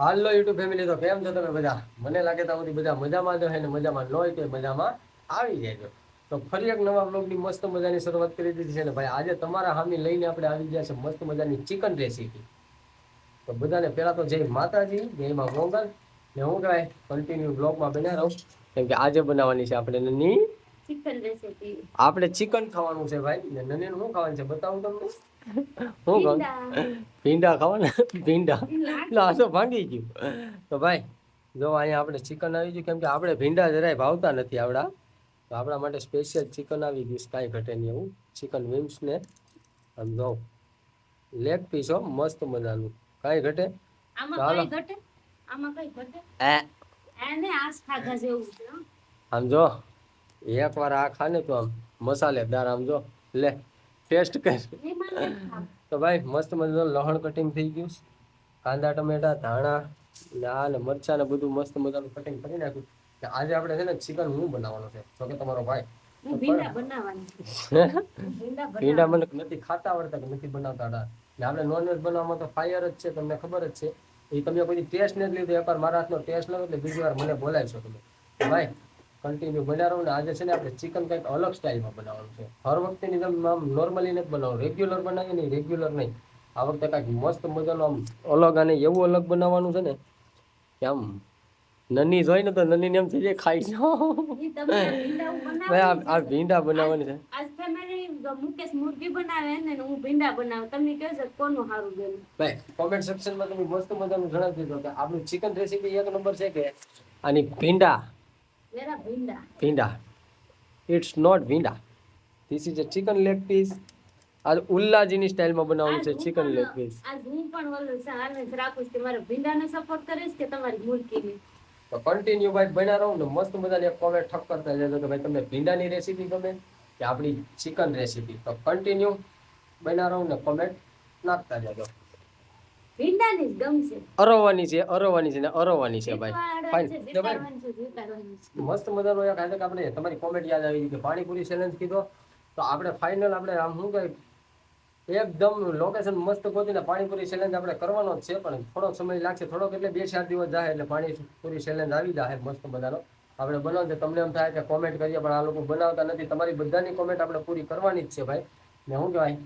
હાલો YouTube family તો કેમ છો તમે બધા? મને લાગે તો બધી બધા મજામાં જ હોય ને મજામાં ન હોય તો મજામાં આવી જાય તો ફરી એક નવા બ્લોગની મસ્ત મજાની શરૂઆત કરી દીધી છે ને ભાઈ આજે તમારા હામી લઈને આપણે આવી ગયા છે મસ્ત મજાની ચિકન રેસીપી તો બધાને પહેલાં તો જય માતાજી જયમાં મોગલ ને હું કહેવાય કન્ટિન્યુ બ્લોગમાં બન્યા રહું. કેમ કે આજે બનાવવાની છે આપણે નની. ચિકન રેસીપી આપણે ચિકન ખાવાનું છે ભાઈ. ને નની શું ખાવાનું છે? બતાવું તમને. શું કહું ભીંડા. ખાવાના ભીંડા. એટલે આ તો ભાંગી ગયું. તો ભાઈ જો અહીંયા આપણે ચિકન આવી ગયું કેમ કે આપણે ભીંડા જરાય ભાવતા નથી આવડા. તો આપણા માટે સ્પેશિયલ ચિકન આવી ગયું કાંઈ ઘટે નહીં એવું. ચિકન વિમ્સ ને આમ જો લેગ પીસ હો મસ્ત મજાનું. કાંઈ ઘટે? ચાલો. આમાં આસ જો એકવાર આ ખાને તો આમ મસાલેદાર આમ જો. લે ટેસ્ટ કર. તો ભાઈ મસ્ત મજાનું લહણ કટિંગ થઈ ગયું. કાંદા ટમેટા ધાણા લાલ મરચા ને બધું મસ્ત મજાનું કટિંગ કરી નાખ્યું. આજે આપણે છે ને ચિકન હું બનાવવાનો છે? તો કે તમારો ભાઈ. ભીંડા. મને નથી ખાતા આવડતા કે નથી બનાવતા. ને આપણે નોનવેજ બનાવવામાં તો ફાયર જ છે તમને ખબર જ છે. એ તમે કોઈ ટેસ્ટ નથી લીધો એકવાર મારા હાથનો ટેસ્ટ લો એટલે બીજી વાર મને બોલાવી તમે. ભાઈ કન્ટિન્યુ બનાવો ને આજે છે ને આપણે ચિકન કંઈક અલગ સ્ટાઇલમાં બનાવવાનું છે. હર વખતેની જેમ આમ નોર્મલી નથી બનાવવાનું. રેગ્યુલર બનાવીએ નહીં રેગ્યુલર નહીં. આ વખતે કાંઈક મસ્ત મજાનું આમ અલગ અને એવું અલગ બનાવવાનું છે ને કે આમ નની જોઈ ને તો નની એમ થઈ જાય ખાઈ જાઓ તમે આ ભીંડા બનાવવાની છે. આજ ફેમિલી મુકેશ મુરગી બનાવે ને હું ભીંડા બનાવું. તમને કહે છે કોનું સારું ગયું ભાઈ કોમેન્ટ સેક્શનમાં તમે મસ્ત મજાનું જણાવી દીધો કે આપણું ચિકન રેસીપી એક નંબર છે કે આની ભીંડા ભીંડા it's not bhinda this is a chicken leg piece આજ ઉલ્લાજીની સ્ટાઇલમાં બનાવવાનું છે ચિકન લેગ પીસ આજ હું પણ ઓલું છે રાખું છું કે મારા ભીંડાને સપોર્ટ કરીશ કે તમારી મુરગીને તો કન્ટિન્યુ ભાઈ બના રહો ને મસ્ત બધાને કોમેન્ટ ઠક કરતા જજો કે ભાઈ તમને ભીંડાની રેસીપી ગમે કે આપણી ચિકન રેસીપી તો કન્ટિન્યુ બના રહો ને કોમેન્ટ નાખતા જજો. ભીંડાની જ ગમશે અરવવાની છે અરવવાની છે ને અરવવાની છે ભાઈ. ફાઇન. મસ્ત મજાનો એક આજે આપણે તમારી કોમેન્ટ યાદ આવી ગઈ કે પાણીપુરી ચેલેન્જ કીધો. તો આપણે ફાઇનલ આપણે આમ શું કહે એકદમ લોકેશન મસ્ત ગોતીને પાણીપુરી ચેલેન્જ આપણે કરવાનો જ છે પણ થોડોક સમય લાગશે. થોડોક એટલે બે ચાર દિવસ જાય એટલે પાણીપુરી ચેલેન્જ આવી જાય મસ્ત મજાનો. આપણે બનાવશે તમને એમ થાય કે કોમેન્ટ કરીએ પણ આ લોકો બનાવતા નથી. તમારી બધાની કોમેન્ટ આપણે પૂરી કરવાની જ છે ભાઈ. ને શું કહેવાય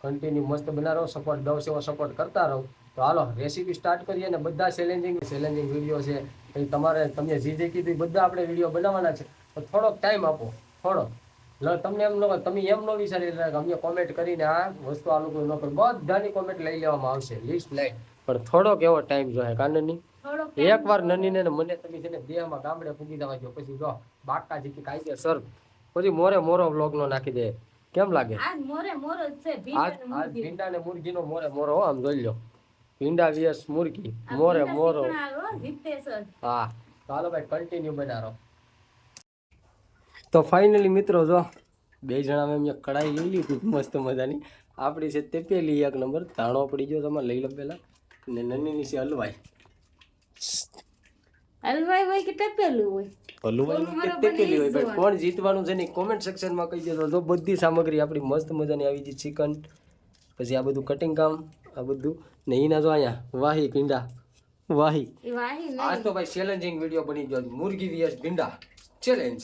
કન્ટિન્યુ મસ્ત બનાવો સપોર્ટ દસ એવો સપોર્ટ કરતા રહો. તો હાલો રેસીપી સ્ટાર્ટ કરીએ ને બધા ચેલેન્જિંગ ચેલેન્જિંગ વીડિયો છે. પછી તમારે તમે જે જે કીધું બધા આપણે વીડિયો બનાવવાના છે. તો થોડોક ટાઈમ આપો થોડો તમને એમ ન તમે એમ ન વિચારી લેતા કે અમે કોમેન્ટ કરીને આ વસ્તુ આ લોકો ન કરો બધાની કોમેન્ટ લઈ લેવામાં આવશે લિસ્ટ લઈ. પણ થોડોક એવો ટાઈમ જોઈએ કાનની થોડોક એક વાર નનીને ને મને તમે છે ને દેહમાં ગામડે પૂગી દેવા જો પછી જો બાકા જીકી કાયદેસર પછી મોરે મોરો વ્લોગ નો નાખી દે. કેમ લાગે? આજ મોરે મોરો છે ભીંડા ને મુરગી. ભીંડા મોરે મોરો આમ જોઈ લો ભીંડા વીએસ મુરગી મોરે મોરો. હા ચાલો ભાઈ કન્ટિન્યુ બનારો. તો ફાઇનલી મિત્રો જો બે જણા મેં કઢાઈ લઈ લીધી મસ્ત મજાની. આપણી છે તે પેલી એક નંબર ધાણો પડી ગયો તમારે લઈ લો પેલા ને નનીની છે હલવાઈ. હલવાઈ હોય કે ટપેલું હોય? હલવાઈ કે મારો તે હોય ભાઈ કોણ જીતવાનું છે ને કોમેન્ટ સેક્શનમાં કહી દેજો. જો બધી સામગ્રી આપણી મસ્ત મજાની આવી છે ચિકન પછી આ બધું કટિંગ કામ. આ બધું ને એના જો અહીંયા. વાહી ભીંડા. વાહી. આજ તો ભાઈ ચેલેન્જિંગ વીડિયો બની ગયો. મુરગી વીએસ ભીંડા. ચેલેન્જ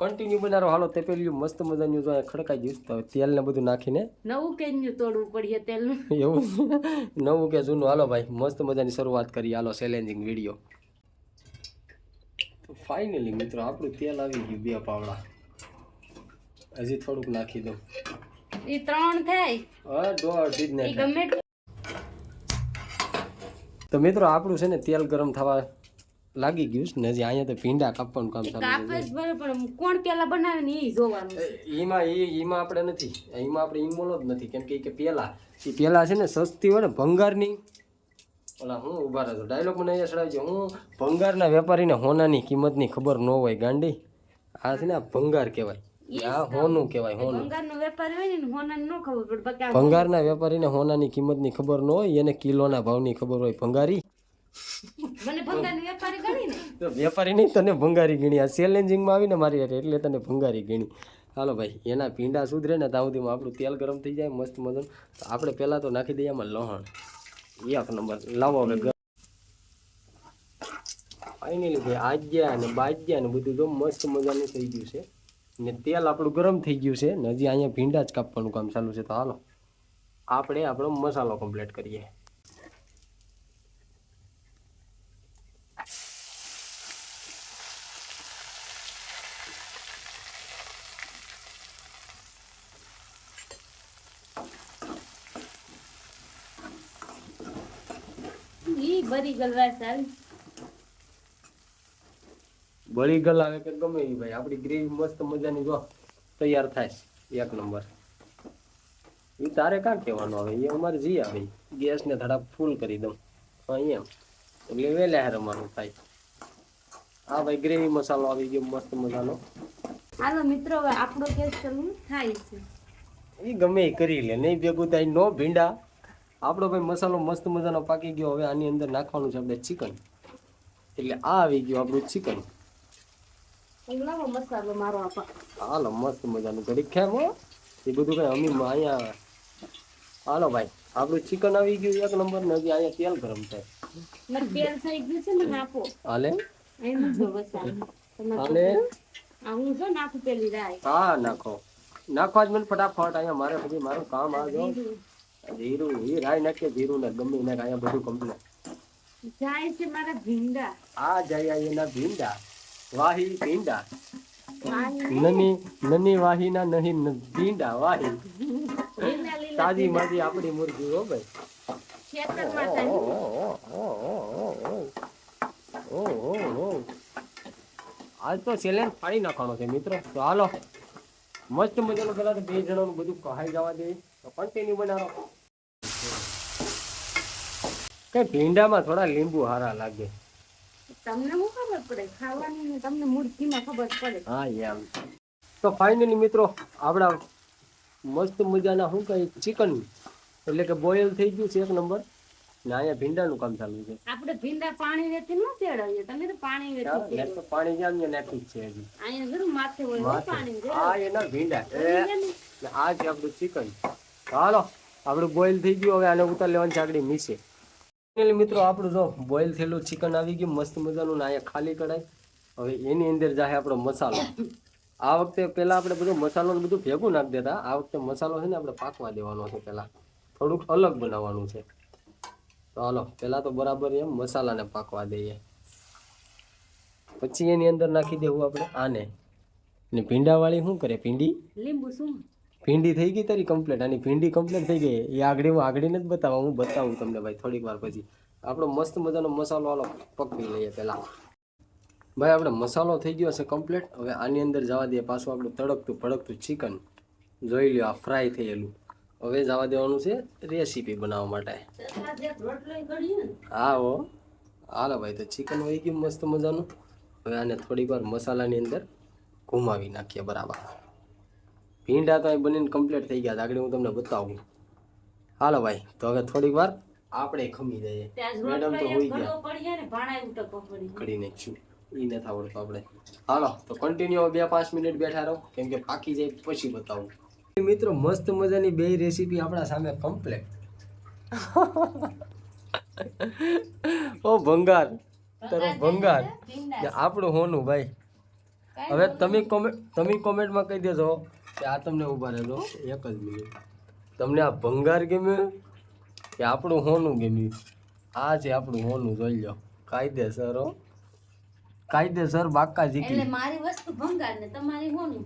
કન્ટિન્યુ બનારો. હાલો તે પેલું મસ્ત મજાનું જો ખડકાઈ ગયું તો તેલ ને બધું નાખીને. નવું કે તોડવું પડીએ તેલ એવું નવું કે જૂનું. હાલો ભાઈ મસ્ત મજાની શરૂઆત કરી હાલો ચેલેન્જિંગ વીડિયો તો ફાઇનલી મિત્રો આપણું તેલ આવી ગયું બે પાવડા. હજી થોડુંક નાખી દઉં. એ ત્રણ થાય હા દોઢ જ ગમે તે- મિત્રો આપણું છે ને તેલ ગરમ થવા લાગી ગયું છે ને હજી અહીંયા તો ભીંડા કાપવાનું કામ ચાલુ કાપે જ પણ કોણ પેલા બનાવે ને એ જોવાનું એમાં એ એમાં આપણે નથી. એમાં આપણે ઈમોલો જ નથી. કેમ કે કે પેલા એ પેલા છે ને સસ્તી હોય ને ભંગારની. ઓલા હું ઊભા રહ્યો ડાયલોગ મને અહીંયા ચડાવી હું ભંગારના વેપારીને હોનાની કિંમતની ખબર ન હોય ગાંડી. આ છે ને આ ભંગાર કહેવાય. હોનું કહેવાય હોનું. ભંગારનો વેપારી હોય ને હોના ન ખબર પડે ભંગારના વેપારીને હોનાની કિંમતની ખબર ન હોય એને કિલોના ભાવની ખબર હોય. ભંગારી? મને ભંગારનો વેપારી ગણી ને. તો વેપારી નહીં તને ભંગારી ગણી. આ ચેલેન્જિંગમાં આવીને મારી હારે એટલે તને ભંગારી ગણી. હાલો ભાઈ એના પીંડા સુધરે ને ત્યાં સુધીમાં આપણું તેલ ગરમ થઈ જાય મસ્ત મજાનું. તો આપણે પહેલાં તો નાખી દઈએ આમાં લહણ. એક નંબર. લાવો હવે ફાઇનલી ભાઈ આજ્યા અને બાજ્યા ને બધું તો મસ્ત મજાનું થઈ ગયું છે. ને તેલ આપણું ગરમ થઈ ગયું છે ને હજી અહીંયા ભીંડા જ કાપવાનું કામ ચાલુ છે તો હાલો. આપણે આપણો મસાલો કમ્પ્લીટ કરીએ. બરી ગલવા ચાલ બળી ગલ આવે કે ગમે એ ભાઈ. આપણી ગ્રેવી મસ્ત મજાની જો તૈયાર થાય. એક નંબર. એ તારે કાં કહેવાનું આવે? એ અમારે જી આવે. ગેસને ધડાક ફૂલ કરી દઉં. અહીંયા એટલે વહેલા અમારું થાય. હા ભાઈ ગ્રેવી મસાલો આવી ગયો મસ્ત મજાનો. હાલો મિત્રો આપણો ગેસ ચાલુ થાય છે. એ ગમે એ કરી લે. નહીં ભેગું થાય નો ભીંડા. આપણો ભાઈ મસાલો મસ્ત મજાનો પાકી ગયો. હવે આની અંદર નાખવાનું છે આપણે ચિકન. એટલે આ આવી ગયું આપણું ચિકન. લાવો મસાલો મારો આપા. હાલો મસ્ત મજાનું ઘડી હો. એ બધું કઈ અમી અહીંયા હાલો ભાઈ આપણું ચિકન આવી ગયું એક નંબર ને હજી અહીંયા તેલ ગરમ થાય. તેલ થઈ ગયું છે ને નાખો. હાલે? હાલે? હું જો નાખું પેલી રાય હા નાખો. નાખો જ મને ફટાફટ અહીંયા મારે પછી મારું કામ આ જો. જીરું. એ રાય નાખીએ જીરું ને ગમે નાખ અહીંયા બધું કમ્પ્લીટ જાય છે મારા ભીંડા. આ જાય એના ભીંડા. વાહી પીંડા. વાહી. નની નની નહીં ન- ભીંડા વાહી. લીલા લીલા તાજી માજી આપણી મુરગી હો ભાઈ. આજ તો ચેલેન્જ ફાડી નાખવાનો છે મિત્રો. તો હાલો. મસ્ત મજાનું પેલા તો બે જણાનું બધું કહાઈ જવા દે. તો કન્ટિન્યુ બનાવો. કઈ ભીંડામાં થોડા લીંબુ હારા લાગે. તમને શું ખબર પડે? ખાવાની ને તમને મુરગીમાં ખબર પડે. હા એમ. તો ફાઇનલી મિત્રો આપણા મસ્ત મજાના શું કહે ચિકન એટલે કે બોઇલ થઈ ગયું છે એક નંબર ને અહીંયા ભીંડાનું કામ ચાલુ છે. આપણે ભીંડા પાણી વેચી ન તેડાવીએ તમે તો પાણી વેચી તો પાણી જામ ને નાખી છે હજી. અહીંયા જરૂર માથે હોય હો. પાણી આ એના ભીંડા. આ છે આપણું ચિકન હાલો આપણું બોઇલ થઈ ગયું હવે આને ઉતાર લેવાની ચાકડી Finally મિત્રો આપણું જો બોઇલ થયેલું ચિકન આવી ગયું, મસ્ત મજાનું ને ખાલી કઢાઈ હવે એની અંદર જાય આપણો મસાલો. આ વખતે પહેલાં આપણે બધું મસાલો બધું ભેગું નાખી દેતા. આ વખતે મસાલો છે ને આપણે પાકવા દેવાનો છે પહેલા. થોડુંક અલગ બનાવવાનું છે. તો હાલો, પહેલા તો બરાબર એમ મસાલાને પાકવા દઈએ. પછી એની અંદર નાખી દેવું આપણે આને. ને ભીંડાવાળી શું કરે? ભીંડી? લીંબુ શું? ભીંડી થઈ ગઈ તારી કમ્પ્લીટ આની ભીંડી કમ્પ્લીટ થઈ ગઈ. એ આગળ હું આગળ નથી બતાવવા હું બતાવું તમને ભાઈ થોડીક વાર પછી. આપણો મસ્ત મજાનો મસાલો આલો, પકવી લઈએ પહેલાં. ભાઈ, આપણે મસાલો થઈ ગયો છે કમ્પ્લીટ હવે આની અંદર જવા દઈએ પાછું આપણું તડકતું ભડકતું ચિકન જોઈ લ્યો, આ ફ્રાય થયેલું. હવે જવા દેવાનું છે રેસીપી બનાવવા માટે. હા હો. હાલો ભાઈ, તો ચિકન વહી ગયું મસ્ત મજાનું. હવે આને થોડીક વાર મસાલાની અંદર ઘુમાવી નાખીએ બરાબર. ભીંડા તો બનીને કમ્પ્લીટ થઈ ગયા આગળ હું તમને બતાવું. હાલો ભાઈ તો હવે થોડીક વાર આપણે ખમી જઈએ. મેડમ તો હોઈ પડી કઢી નાખીશું. એ નથી આવડતું આપણે. હાલો તો કન્ટિન્યુ બે પાંચ મિનિટ બેઠા રહો. કેમ કે પાકી જાય પછી બતાવું. મિત્રો મસ્ત મજાની બે રેસીપી આપણા સામે કમ્પ્લીટ ઓ ભંગાર. તારો ભંગાર. આપણું હોનું ભાઈ. હવે તમે કોમેન્ટ તમે કોમેન્ટમાં કહી દેજો. આ તમને ઊભા રહેજો એક જ મિનિટ. તમને આ ભંગાર ગમ્યું કે આપણું હોનું ગમ્યું? આ છે આપણું હોનું જોઈ લો કાયદેસર હો. કાયદેસર બાકા એટલે મારી વસ્તુ ભંગાર ને તમારી હોનું.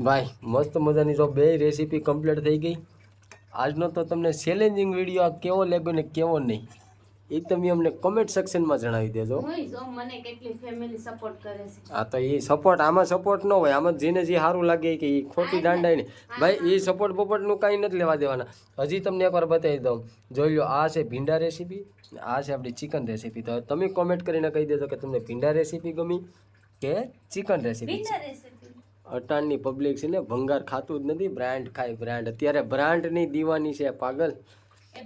ભાઈ મસ્ત મજાની જો બે રેસીપી કમ્પ્લીટ થઈ ગઈ. આજનો તો તમને ચેલેન્જિંગ વીડિયો આ કેવો લાગ્યો ને કેવો નહીં? એ તમે અમને કોમેન્ટ સેક્શનમાં જણાવી દેજો. મને કેટલી ફેમિલી સપોર્ટ કરે છે. હા તો એ સપોર્ટ આમાં સપોર્ટ ન હોય આમાં જેને જે સારું લાગે કે એ ખોટી દાંડાય ને. ભાઈ એ સપોર્ટ બપોર્ટનું કાંઈ નથી લેવા દેવાના. હજી તમને એકવાર બતાવી દઉં. જોઈ લો આ છે ભીંડા રેસીપી આ છે આપણી ચિકન રેસીપી તો તમે કોમેન્ટ કરીને કહી દેજો કે તમને ભીંડા રેસીપી ગમી કે ચિકન રેસીપી અટાણની પબ્લિક છે ને ભંગાર ખાતું જ નથી બ્રાન્ડ ખાય બ્રાન્ડ અત્યારે બ્રાન્ડની દીવાની છે પાગલ.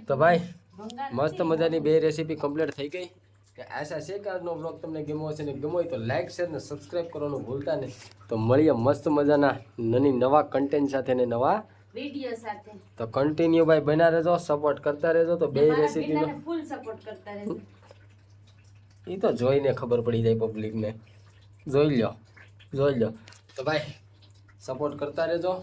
તો ભાઈ મસ્ત મજાની બે રેસીપી કમ્પ્લીટ થઈ ગઈ. કે આશા છે કે આજનો બ્લોગ તમને ગમ્યો હશે ને ગમ્યો હોય તો લાઇક શેર ને સબસ્ક્રાઈબ કરવાનું ભૂલતા નહીં. તો મળીએ મસ્ત મજાના નની નવા કન્ટેન્ટ સાથે ને નવા વીડિયો સાથે. તો કન્ટિન્યુ ભાઈ બના રહેજો સપોર્ટ કરતા રહેજો તો બે રેસીપીનો ફૂલ સપોર્ટ કરતા રહેજો. એ તો જોઈને ખબર પડી જાય પબ્લિકને જોઈ લો જોઈ લો તો ભાઈ સપોર્ટ કરતા રહેજો.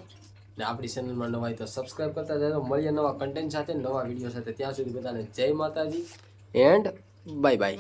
ને આપણી ચેનલમાં નવા હોય તો સબસ્ક્રાઈબ કરતા રહેજો મળીએ નવા કન્ટેન્ટ સાથે, નવા વીડિયો સાથે. ત્યાં સુધી બધાને જય માતાજી એન્ડ બાય બાય.